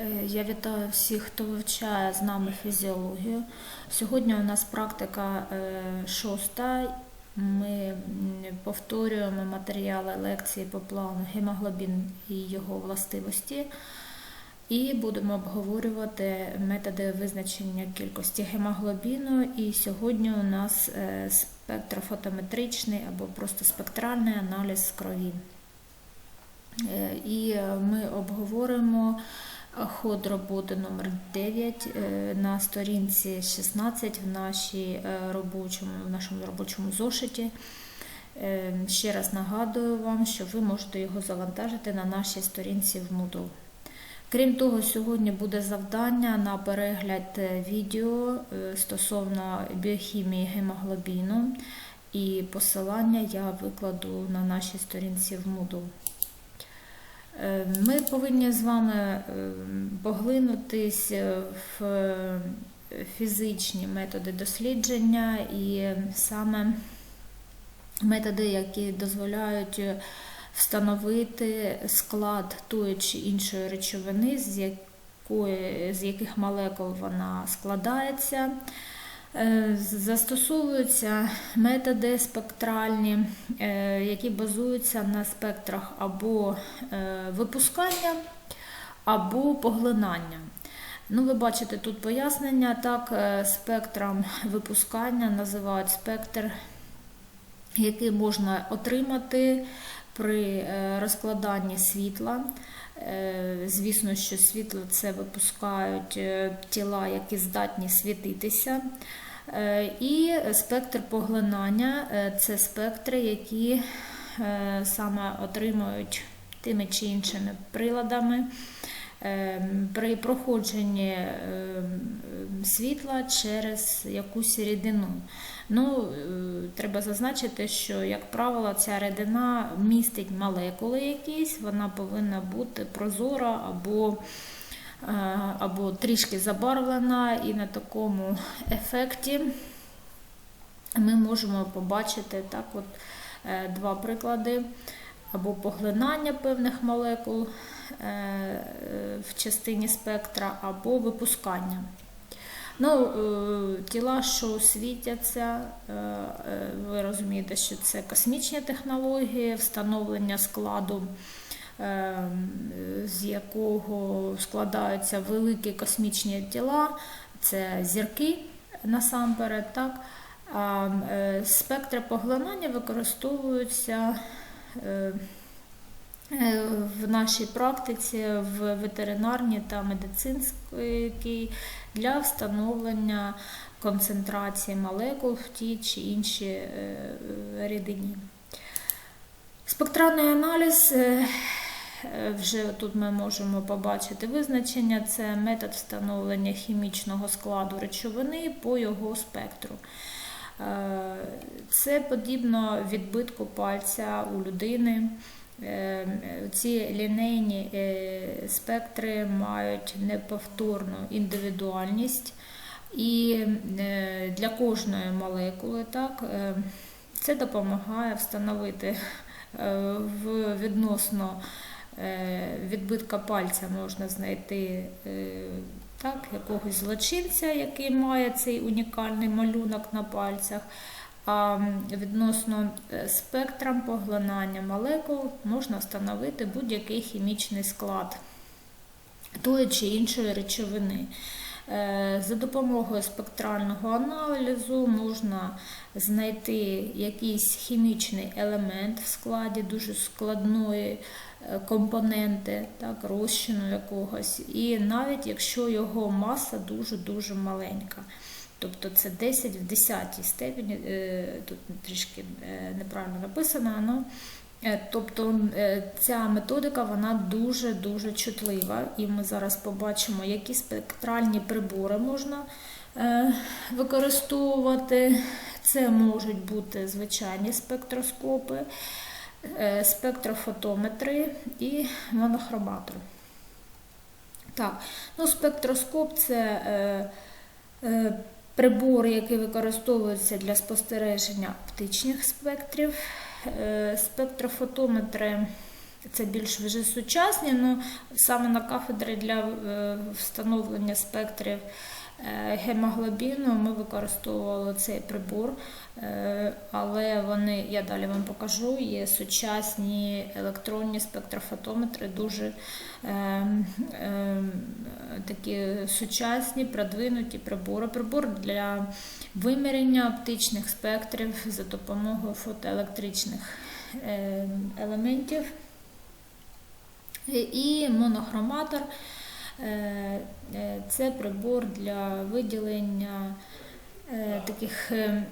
Е, Я вітаю всіх, хто вивчає з нами фізіологію. Сьогодні у нас практика е, шоста. Ми повторюємо матеріали лекції по плану гемоглобін і його властивості. І будемо обговорювати методи визначення кількості гемоглобіну. І сьогодні у нас е, спектрофотометричний або просто спектральний аналіз крові. І ми обговоримо ход роботи номер 9 е, на сторінці 16 в, нашій е, робочому, в нашому робочому зошиті. Е, Ще раз нагадую вам, що ви можете його завантажити на нашій сторінці в Moodle. Крім того, сьогодні буде завдання на перегляд відео стосовно біохімії гемоглобіну, і посилання я викладу на нашій сторінці в Moodle. Е, Ми повинні з вами е, поглинутись е, в фізичні методи дослідження і саме методи, які дозволяють встановити склад тої чи іншої речовини, з якої, з яких молекул вона складається. Е, Застосовуються методи спектральні, е, які базуються на спектрах або е, випускання, або поглинання. Ну, ви бачите тут пояснення. Так, спектром випускання називають спектр, який можна отримати при е, розкладанні світла. Е, Звісно, що світло це випускають е, тіла, які здатні світитися. І спектр поглинання це спектри, які саме отримують тими чи іншими приладами при проходженні е, світла через якусь рідину. Ну, е, треба зазначити, що, як правило, ця рідина містить молекули якісь, вона повинна бути прозора або, е, або трішки забарвлена, і на такому ефекті ми можемо побачити так от, е, два приклади або поглинання певних молекул е, е, в частині спектра, або випускання. Ну, е, тіла, що світяться, ви розумієте, що це космічні технології, встановлення складу, з якого складаються великі космічні тіла, це зірки насамперед. Так? Спектри поглинання використовуються в нашій практиці в ветеринарній та медицинській для встановлення концентрації молекул в тій чи іншій е, рідині. Спектральний аналіз. е, е, Вже тут ми можемо побачити визначення, це метод встановлення хімічного складу речовини по його спектру. Е, Це подібно відбитку пальця у людини. Е, Ці лінейні е, спектри мають неповторну індивідуальність, і для кожної молекули так, це допомагає встановити в відносно відбитка пальця можна знайти так, якогось злочинця, який має цей унікальний малюнок на пальцях. А відносно спектрам спектром поглинання молекул можна встановити будь-який хімічний склад тої чи іншої речовини. Е, За допомогою спектрального аналізу можна знайти якийсь хімічний елемент в складі дуже складної е, компоненти, так, розчину якогось, і навіть якщо його маса дуже-дуже маленька. Тобто це 10 в 10 степені, е, тут трішки неправильно написано, ну, е, тобто е, ця методика вона дуже-дуже чутлива, і ми зараз побачимо, які спектральні прибори можна е, використовувати. Це можуть бути звичайні спектроскопи, е, спектрофотометри і монохроматор. Так, ну спектроскоп це е, е, прибор, який використовується для спостереження оптичних спектрів. Е, спектрофотометри це більш вже сучасні, але саме на кафедрі для е, встановлення спектрів е, гемоглобіну ми використовували цей прибор, але вони, я далі вам покажу, є сучасні електронні спектрофотометри, дуже е, е, такі сучасні, продвинуті прибори. Прибор для виміряння оптичних спектрів за допомогою фотоелектричних е, елементів і монохроматор. Е, е, Це прибор для виділення е, таких е,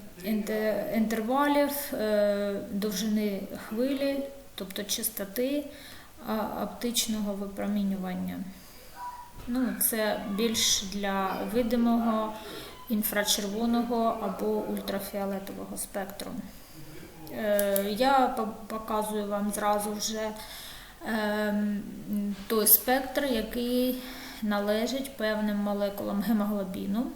інтервалів е, довжини хвилі, тобто частоти оптичного випромінювання. Ну, це більш для видимого інфрачервоного або ультрафіолетового спектру. Е, Я показую вам зразу вже ем, той спектр, який належить певним молекулам гемоглобіну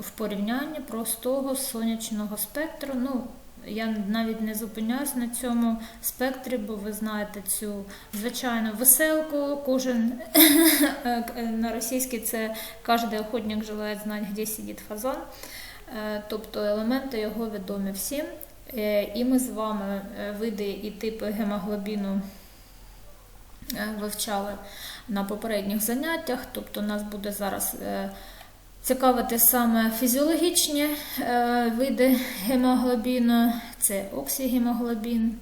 в порівнянні простого сонячного спектру. Ну, я навіть не зупиняюсь на цьому спектрі, бо ви знаєте цю звичайну веселку. Кожен на російській це кожен охотник желає знати, де сидить фазан. Е, Тобто елементи його відомі всім. Е, І ми з вами е, види і типи гемоглобіну е, вивчали на попередніх заняттях. Тобто, нас буде зараз е, цікавити саме фізіологічні е, види гемоглобіну, це оксігемоглобін,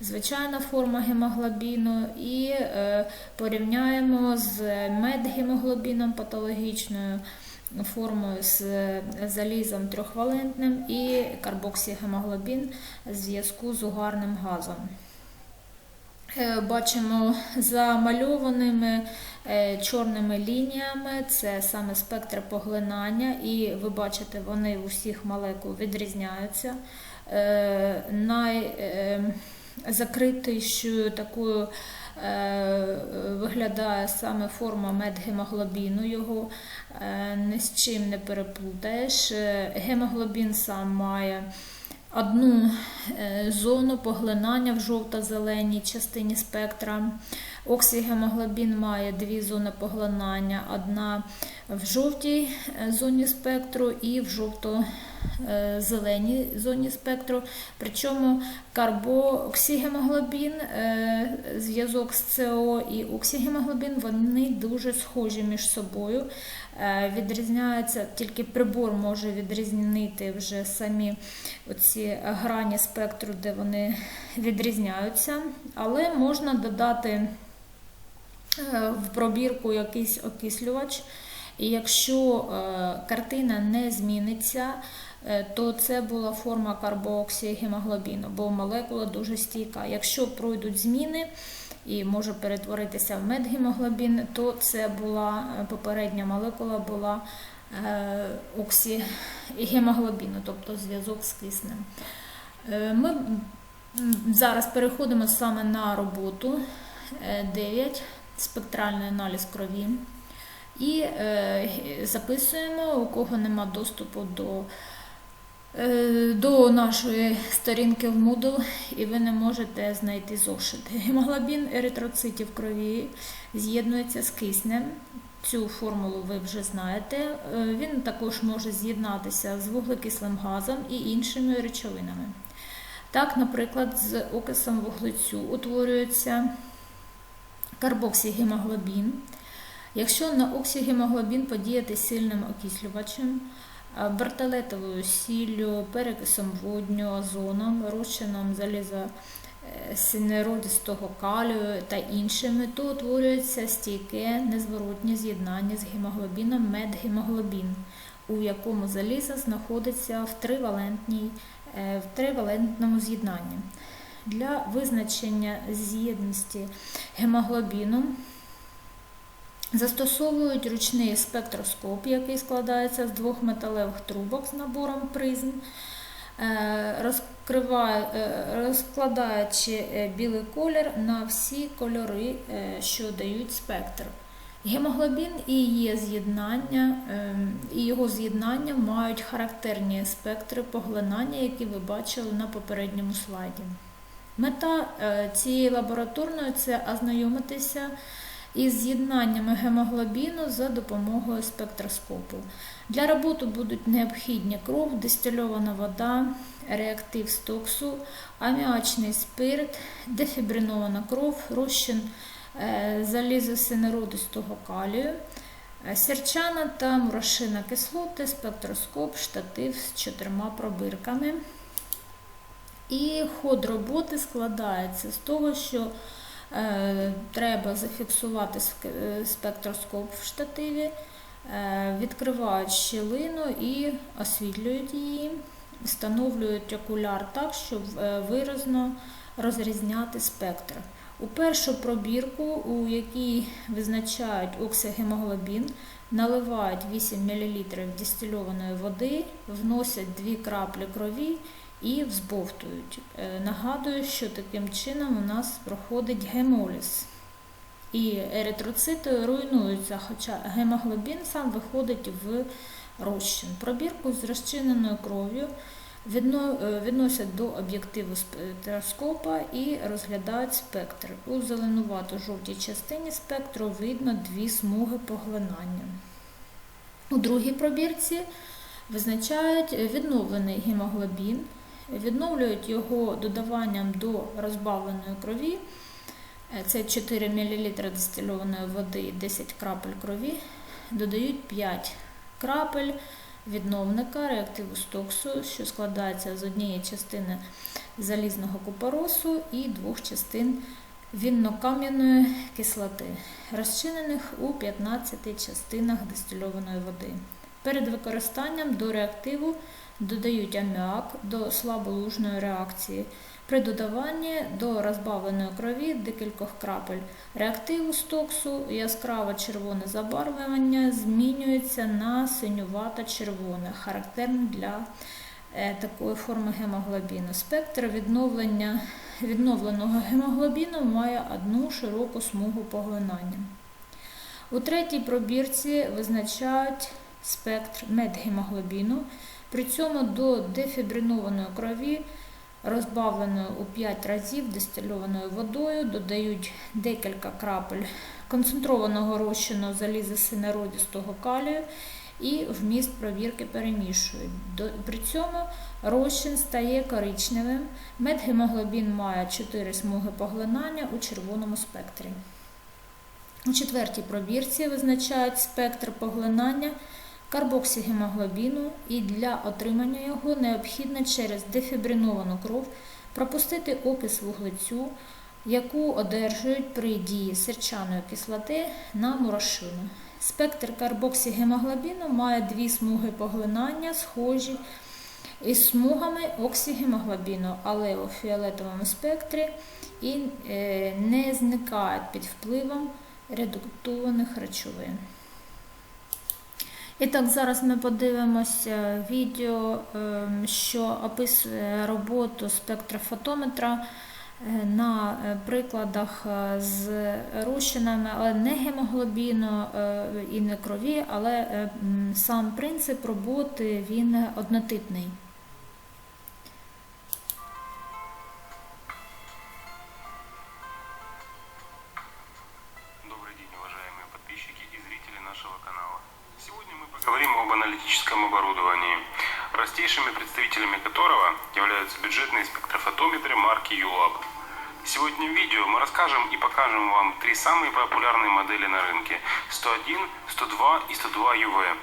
звичайна форма гемоглобіну, і е, порівняємо з медгемоглобіном патологічною формою з залізом трьохвалентним і карбоксігемоглобін в зв'язку з угарним газом. Е, Бачимо замальованими е, чорними лініями, це саме спектр поглинання, і ви бачите, вони у всіх молекул відрізняються. Е, Найзакритішою такою виглядає саме форма медгемоглобіну, його ні з чим не переплутаєш. Гемоглобін сам має одну е, зону поглинання в жовто-зеленій частині спектра. Оксигемоглобін має дві зони поглинання: одна в жовтій е, зоні спектру і в жовто-зеленій зоні спектру. Причому карбооксигемоглобін, е, зв'язок з СО і оксигемоглобін, вони дуже схожі між собою. Е, Відрізняються, тільки прибор може відрізнити вже самі оці грані спектру, де вони відрізняються, але можна додати е, в пробірку якийсь окислювач. І якщо е, картина не зміниться, то це була форма карбооксигемоглобіну, бо молекула дуже стійка. Якщо пройдуть зміни і може перетворитися в медгемоглобін, то це була е, попередня молекула була е, оксигемоглобіну, тобто зв'язок з киснем. Е, Ми зараз переходимо саме на роботу е, 9, спектральний аналіз крові. І записуємо, у кого нема доступу до, до нашої сторінки в Moodle, і ви не можете знайти зошит. Гемоглобін еритроцитів крові з'єднується з киснем. Цю формулу ви вже знаєте. Е, Він також може з'єднатися з вуглекислим газом і іншими речовинами. Так, наприклад, з окисом вуглецю утворюється карбоксигемоглобін. Якщо на оксигемоглобін подіяти сильним окислювачем, а, бартолетовою сіллю, перекисом водню, озоном, розчином заліза е, синеродистого калію та іншими, то утворюється стійке незворотнє з'єднання з гемоглобіном медгемоглобін, у якому залізо знаходиться в тривалентній, е, в тривалентному з'єднанні. Для визначення з'єдності гемоглобіну Застосовують ручний спектроскоп, який складається з двох металевих трубок з набором призм, е, е, розкладаючи е, білий колір на всі кольори, що дають спектр. Гемоглобін і її з'єднання, і його з'єднання мають характерні спектри поглинання, які ви бачили на попередньому слайді. Мета цієї лабораторної це ознайомитися із з'єднаннями гемоглобіну за допомогою спектроскопу. Для роботи будуть необхідні кров, дистильована вода, реактив стоксу, аміачний спирт, дефібринована кров, розчин е, залізосинеродистого калію, е, сірчана та мурашина кислоти, спектроскоп, штатив з чотирма пробирками. І ход роботи складається з того, що треба зафіксувати е, спектроскоп в штативі, е, відкривають щілину і освітлюють її, встановлюють окуляр так, щоб е, виразно розрізняти спектр. У першу пробірку, у якій визначають оксигемоглобін, наливають 8 мл дистильованої води, вносять 2 краплі крові і взбовтують. Е, Нагадую, що таким чином у нас проходить гемоліз. І еритроцити руйнуються, хоча гемоглобін сам виходить в розчин. Пробірку з розчиненою кров'ю е, відносять до об'єктиву спектроскопа і розглядають спектр. У зеленувато-жовтій частині спектру видно дві смуги поглинання. У другій пробірці визначають відновлений гемоглобін, відновлюють його додаванням до розбавленої крові. Е, Це 4 мл дистильованої води і 10 крапель крові. Додають 5 крапель відновника реактиву стоксу, що складається з однієї частини залізного купоросу і двох частин віннокам'яної кислоти, розчинених у 15 частинах дистильованої води. Перед використанням до реактиву додають аміак до слаболужної реакції. При додаванні до розбавленої крові декількох крапель реактиву стоксу яскраво червоне забарвлення змінюється на синювато-червоне, характерне для е, такої форми гемоглобіну. Спектр відновлення відновленого гемоглобіну має одну широку смугу поглинання. У третій пробірці визначають спектр медгемоглобіну, при цьому до дефібринованої крові, розбавленої у 5 разів дистильованою водою, додають декілька крапель концентрованого розчину залізосинеродістого калію і вміст провірки перемішують. При цьому розчин стає коричневим, медгемоглобін має 4 смуги поглинання у червоному спектрі. У четвертій пробірці визначають спектр поглинання карбоксигемоглобіну і для отримання його необхідно через дефібриновану кров пропустити опис вуглецю, яку одержують при дії сірчаної кислоти на мурашину. Спектр карбоксигемоглобіну має дві смуги поглинання, схожі із смугами оксигемоглобіну, але у фіолетовому спектрі і е, не зникають під впливом редуктованих речовин. І так, зараз ми подивимося відео, ем, що описує роботу спектрофотометра е, на е, прикладах е, з розчинами, але не гемоглобіну е, і не крові, але е, сам принцип роботи він однотипний. Расскажем и покажем вам три самые популярные модели на рынке 101, 102 и 102 UV.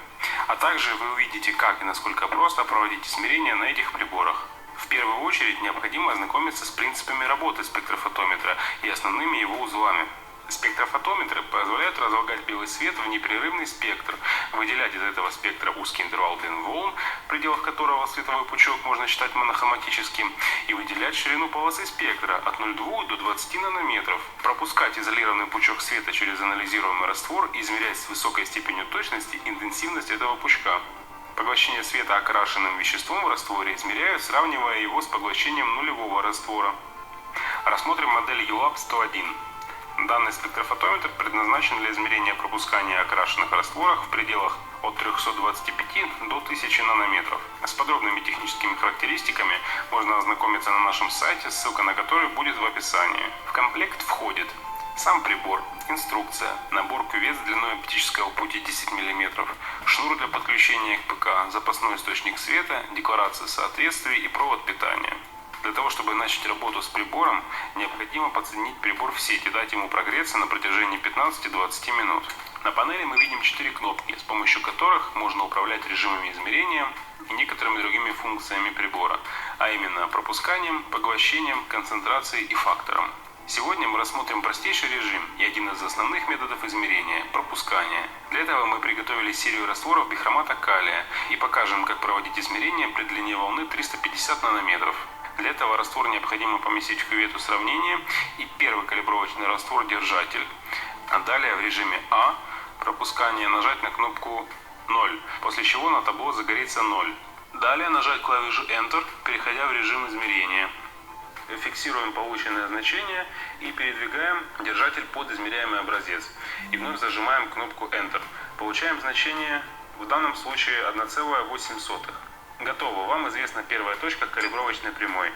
А также вы увидите, как и насколько просто проводить измерения на этих приборах. В первую очередь необходимо ознакомиться с принципами работы спектрофотометра и основными его узлами. Спектрофотометры позволяют разлагать белый свет в непрерывный спектр, выделять из этого спектра узкий интервал длин волн, в пределах которого световой пучок можно считать монохроматическим, и выделять ширину полосы спектра от 0,2 до 20 нанометров, пропускать изолированный пучок света через анализируемый раствор и измерять с высокой степенью точности интенсивность этого пучка. Поглощение света окрашенным веществом в растворе измеряют, сравнивая его с поглощением нулевого раствора. Рассмотрим модель ULAB 101. Данный спектрофотометр предназначен для измерения пропускания окрашенных растворов в пределах от 325 до 1000 нанометров. С подробными техническими характеристиками можно ознакомиться на нашем сайте, ссылка на который будет в описании. В комплект входит сам прибор, инструкция, набор кювет с длиной оптического пути 10 мм, шнур для подключения к ПК, запасной источник света, декларация соответствия и провод питания. Для того, чтобы начать работу с прибором, необходимо подсоединить прибор в сеть и дать ему прогреться на протяжении 15-20 минут. На панели мы видим 4 кнопки, с помощью которых можно управлять режимами измерения и некоторыми другими функциями прибора, а именно пропусканием, поглощением, концентрацией и фактором. Сегодня мы рассмотрим простейший режим и один из основных методов измерения – пропускание. Для этого мы приготовили серию растворов бихромата калия и покажем, как проводить измерения при длине волны 350 нанометров. Для этого раствор необходимо поместить в кювету сравнения и первый калибровочный раствор держатель, а далее в режиме А пропускание нажать на кнопку 0, после чего на табло загорится 0. Далее нажать клавишу Enter, переходя в режим измерения. Фиксируем полученное значение и передвигаем держатель под измеряемый образец. И вновь зажимаем кнопку Enter. Получаем значение в данном случае 1,8. Готово. Вам известна первая точка калибровочной прямой.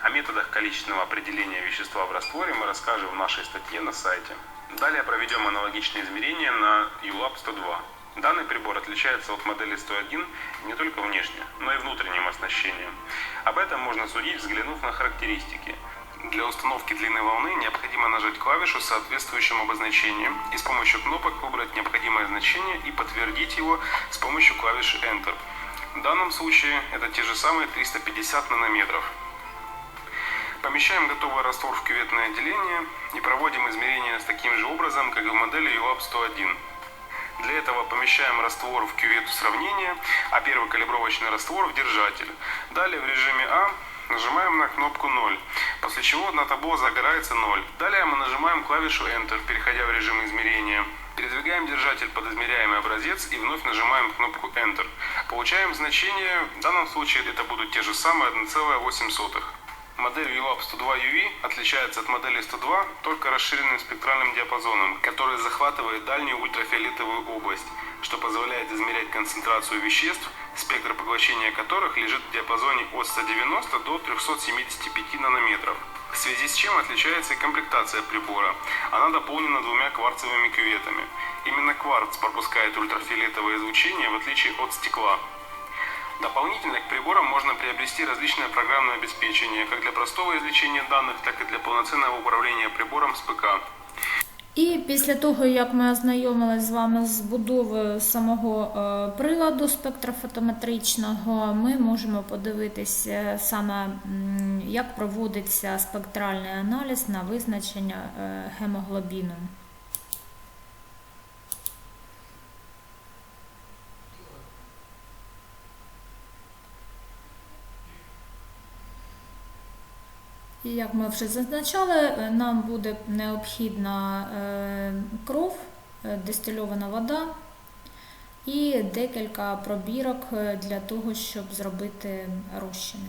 О методах количественного определения вещества в растворе мы расскажем в нашей статье на сайте. Далее проведем аналогичные измерения на ULAB 102. Данный прибор отличается от модели 101 не только внешне, но и внутренним оснащением. Об этом можно судить, взглянув на характеристики. Для установки длины волны необходимо нажать клавишу с соответствующим обозначением и с помощью кнопок выбрать необходимое значение и подтвердить его с помощью клавиши Enter. В данном случае это те же самые 350 нанометров. Помещаем готовый раствор в кюветное отделение и проводим измерения с таким же образом, как и в модели ULAB 101. Для этого помещаем раствор в кювету сравнения, а первый калибровочный раствор в держатель. Далее в режиме А нажимаем на кнопку 0, после чего на табло загорается 0. Далее мы нажимаем клавишу Enter, переходя в режим измерения. Передвигаем держатель под измеряемый образец и вновь нажимаем кнопку Enter. Получаем значение, в данном случае это будут те же самые 1,8. Модель ULAB 102 UV отличается от модели 102 только расширенным спектральным диапазоном, который захватывает дальнюю ультрафиолетовую область, что позволяет измерять концентрацию веществ, спектр поглощения которых лежит в диапазоне от 190 до 375 нанометров. В связи с чем отличается и комплектация прибора. Она дополнена двумя кварцевыми кюветами. Именно кварц пропускает ультрафиолетовое излучение в отличие от стекла. Дополнительно к приборам можно приобрести различное программное обеспечение, как для простого извлечения данных, так и для полноценного управления прибором с ПК. І після того, як ми ознайомилися з вами з будовою самого е, приладу спектрофотометричного, ми можемо подивитися е, саме, як проводиться спектральний аналіз на визначення е, гемоглобіну. Як ми вже зазначали, е, нам буде необхідна е, кров, е, дистильована вода і декілька пробірок для того, щоб зробити розчини.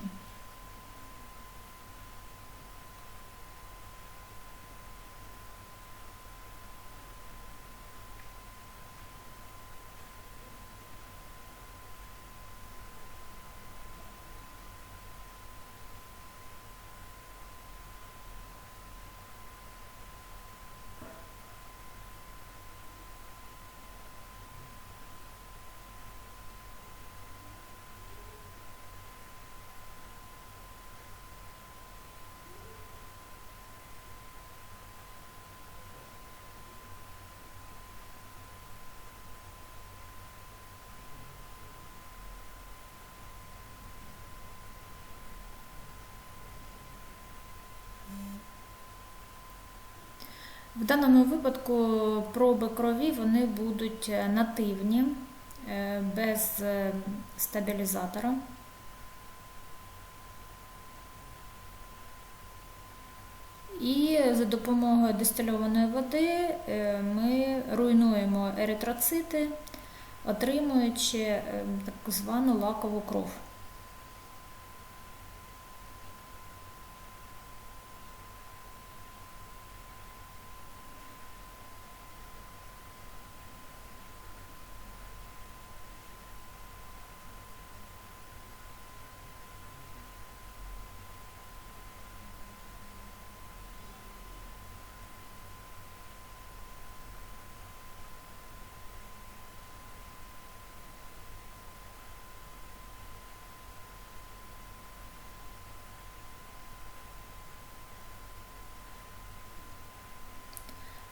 В даному випадку проби крові вони будуть е, нативні, е, без е, стабілізатора. І за допомогою дистильованої води ми руйнуємо еритроцити, отримуючи так звану лакову кров.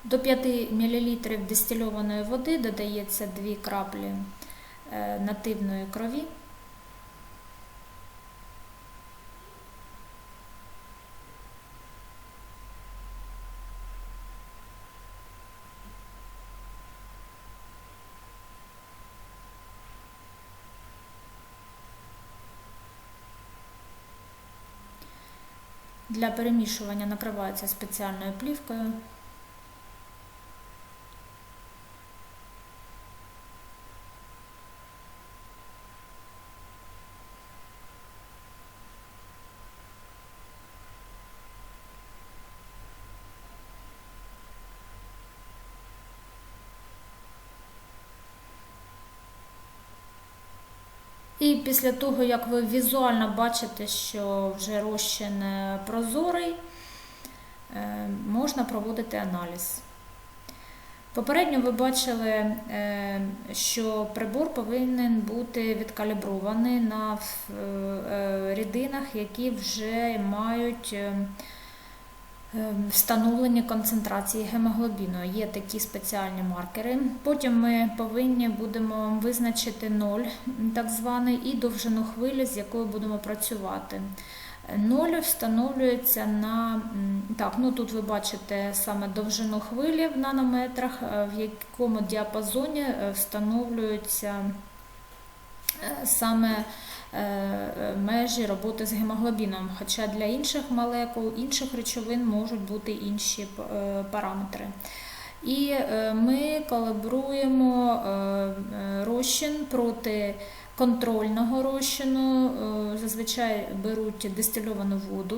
До 5 мл дистильованої води додається 2 краплі е, нативної крові. Для перемішування накривається спеціальною плівкою. І після того, як ви візуально бачите, що вже розчин е, прозорий, е, можна проводити аналіз. Попередньо ви бачили, е, що прибор повинен бути відкалібрований на рідинах, які вже мають е, е, концентрації гемоглобіну. Є такі спеціальні маркери. Потім ми повинні будемо визначити ноль, так званий, і довжину хвилі, з якою будемо працювати. Ноль встановлюється на так, ну тут ви бачите саме довжину хвилі в нанометрах, е, в якому діапазоні е, встановлюються е, саме межі роботи з гемоглобіном. Хоча для інших молекул, інших речовин можуть бути інші е, параметри. І е, ми калібруємо е, е, розчин проти контрольного розчину. Е, Зазвичай беруть дистильовану воду.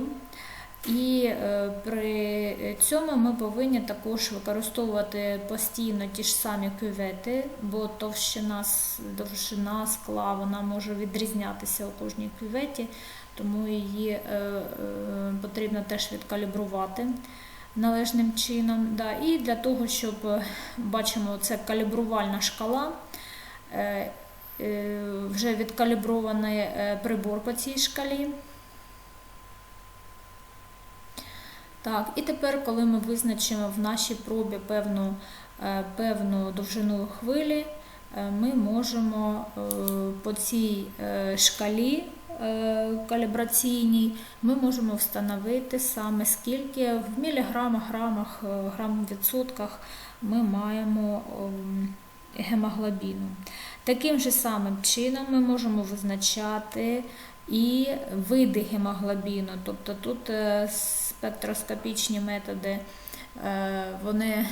І е, при цьому ми повинні також використовувати постійно ті ж самі кювети, бо товщина, довжина скла вона може відрізнятися у кожній кюветі, тому її е, е, потрібно теж відкалібрувати належним чином. І для того, щоб бачимо, це калібрувальна шкала. Вже відкалібрований прибор по цій шкалі. Так, і тепер, коли ми визначимо в нашій пробі певну, е, певну довжину хвилі, е, ми можемо е, по цій шкалі калібраційній, ми можемо встановити саме скільки в міліграмах, грамах, грам відсотках ми маємо ем, гемоглобіну. Таким же самим чином ми можемо визначати і види гемоглобіну. Тобто тут спектроскопічні методи, е, вони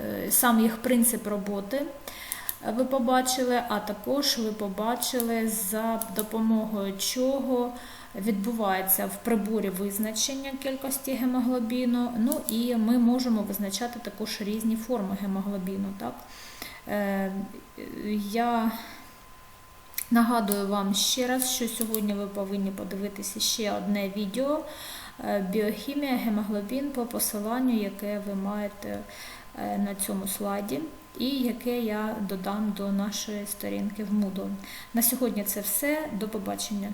е, сам їх принцип роботи е, ви побачили, а також ви побачили, за допомогою чого відбувається в приборі визначення кількості гемоглобіну. Ну і ми можемо визначати також різні форми гемоглобіну. Так? Я нагадую вам ще раз, що сьогодні ви повинні подивитися ще одне відео біохімія гемоглобін по посиланню, яке ви маєте е, на цьому слайді, і яке я додам до нашої сторінки в Moodle. На сьогодні це все. До побачення.